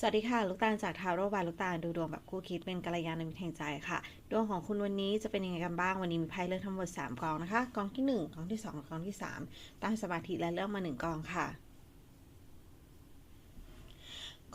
สวัสดีค่ะ ลูกตาลจากทาโร่บายลูกตาลดูดวงแบบคู่คิดเป็นกัลยาณมิตรแห่งใจค่ะ ดวงของคุณวันนี้จะเป็นยังไงกันบ้างวันนี้มีไพ่เลือกทั้งหมด 3 กองนะคะ กองที่ 1 กองที่ 2 กองที่ 3 ตั้งสมาธิและเลือกมา 1 กองค่ะ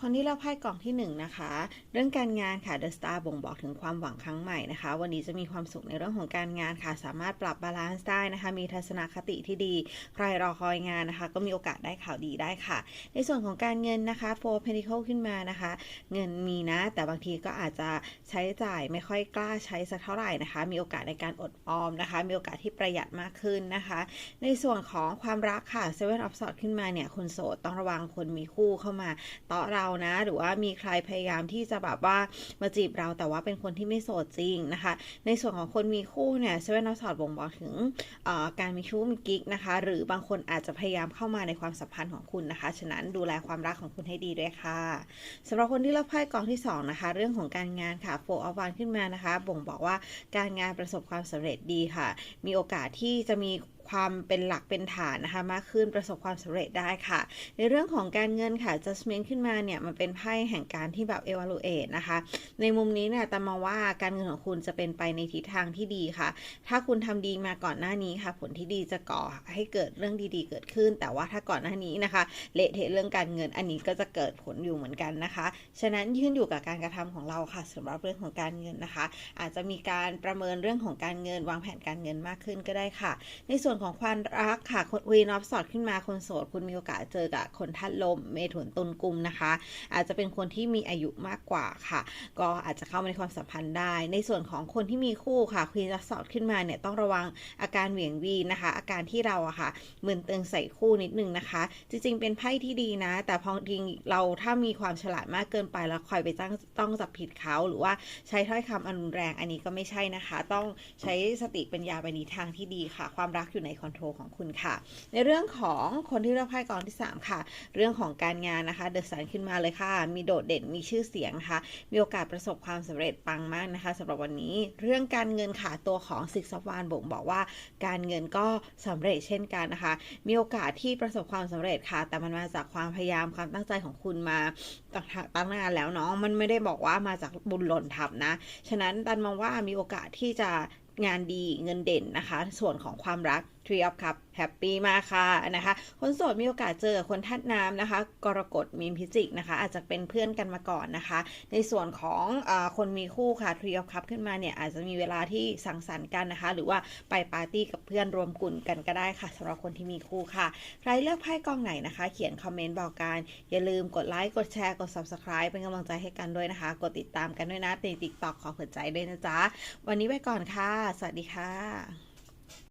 คนที่เลือกไพ่กล่องที่1นนะคะ เรื่องการงานค่ะ The Star บ่งบอกถึงความหวังครั้งใหม่นะคะ วันนี้จะมีความสุขในเรื่องของการงานค่ะ สามารถปรับบาลานซ์ได้นะคะ มีทัศนคติที่ดี ใครรอคอยงานนะคะ ก็มีโอกาสได้ข่าวดีได้ค่ะ ในส่วนของการเงินนะคะ Four Pentacle ขึ้นมานะคะ เงินมีนะ แต่บางทีก็อาจจะใช้จ่ายไม่ค่อยกล้าใช้สักเท่าไหร่นะคะ มีโอกาสในการอดออมนะคะ มีโอกาสที่ประหยัดมากขึ้นนะคะ ในส่วนของความรักค่ะ Seven of Swords ขึ้นมาเนี่ยคนโสดต้องระวังคนมีคู่เข้ามาเตาะเรานะ หรือว่ามีใครพยายามที่จะแบบว่ามาจีบเราแต่ว่าเป็นคนที่ไม่โสดจริงนะคะ ในส่วนของคนมีคู่เนี่ย Seven of Swords บ่งบอกถึงการมีชู้มีกิ๊กนะคะ หรือบางคนอาจจะพยายามเข้ามาในความสัมพันธ์ของคุณนะคะ ฉะนั้นดูแลความรักของคุณให้ดีด้วยค่ะสำหรับคนที่เลือกไพ่กองที่สองนะคะ เรื่องของการงานค่ะ Four of Wands ขึ้นมานะคะ บ่งบอกว่าการงานประสบความสำเร็จดีค่ะ มีโอกาสที่จะมี ความเป็นหลักเป็นฐานนะคะมากขึ้นประสบความสำเร็จได้ค่ะ ในเรื่องของการเงินค่ะ judgment ขึ้นมาเนี่ยมันเป็นไพ่แห่งการที่แบบ evaluate นะคะ ในมุมนี้เนี่ยแต่มาว่าการเงินของคุณจะเป็นไปในทิศทางที่ดีค่ะ ถ้าคุณทำดีมาก่อนหน้านี้ค่ะ ผลที่ดีจะก่อให้เกิดเรื่องดีๆ เกิดขึ้น แต่ว่าถ้าก่อนหน้านี้นะคะ เละเทะเรื่องการเงินอันนี้ก็จะเกิดผลอยู่เหมือนกันนะคะ ฉะนั้นยื่นอยู่กับการกระทำของเราค่ะสำหรับเรื่องของการเงินนะคะ อาจจะมีการประเมินเรื่องของการเงินวางแผนการเงินมากขึ้นก็ได้ค่ะ ในส่วนของความรักค่ะวีนอฟสอดขึ้นมาคนโสด คุณมีโอกาสเจอกับคนท่านลม เมถุนตุลกุมนะคะ อาจจะเป็นคนที่มีอายุมากกว่าค่ะ ก็อาจจะเข้ามาในความสัมพันธ์ได้ ในส่วนของคนที่มีคู่ค่ะควีนอฟสอดขึ้นมาเนี่ยต้องระวังอาการเหวี่ยงวีนะคะ อาการที่เราอะค่ะมึนเตึงใส่คู่นิดนึงนะคะ จริงๆ เป็นไพ่ที่ดีนะ แต่พอจริงเราถ้ามีความฉลาดมากเกินไปแล้วคอยไปตั้งต้องจับผิดเขาหรือว่าใช้ถ้อยคำอันรุนแรงอันนี้ก็ไม่ใช่นะคะ ต้องใช้สติปัญญาไปในทางที่ดีค่ะ ความรักอยู่ในคอนโทรลของคุณค่ะ ในเรื่องของคนที่เลือกไพ่กองที่ 3 ค่ะ เรื่องของการงานนะคะเดอะสันขึ้นมาเลยค่ะ มีโดดเด่นมีชื่อเสียงนะคะมีโอกาสประสบความสำเร็จปังมากนะคะสำหรับวันนี้เรื่องการเงินค่ะตัวของซิกซอฟวานบ่งบอกว่า การเงินก็สำเร็จเช่นกันนะคะ มีโอกาสที่ประสบความสำเร็จค่ะ แต่มันมาจากความพยายามความตั้งใจของคุณมาตั้งนานแล้วเนาะมันไม่ได้บอกว่ามาจากบุญหล่นทับนะ ฉะนั้นตันมองว่ามีโอกาสที่จะ งานดีเงินเด่นนะคะ ส่วนของความรัก Tree of Cup แฮปปี้มากค่ะนะคะ คนโสดมีโอกาสเจอคนทัดน้ำนะคะ กรกฎมีนพิจิกนะคะ อาจจะเป็นเพื่อนกันมาก่อนนะคะ ในส่วนของอคนมีคู่ค่ะ Tree of Cup ขึ้นมาเนี่ย อาจจะมีเวลาที่สังสรรค์กันนะคะ หรือว่าไปปาร์ตี้กับเพื่อนรวมกลุ่มกันก็ได้ค่ะสำหรับคนที่มีคู่ค่ะ ใครเลือกไพ่กองไหนนะคะ เขียนคอมเมนต์บอกกัน อย่าลืมกดไลค์กดแชร์กด subscribe เป็นกำลังใจให้กันด้วยนะคะ กดติดตามกันด้วยนะใน TikTok ขอเผื่อใจด้วยนะจ๊ะวันนี้ไปก่อนค่ะ สวัสดีค่ะ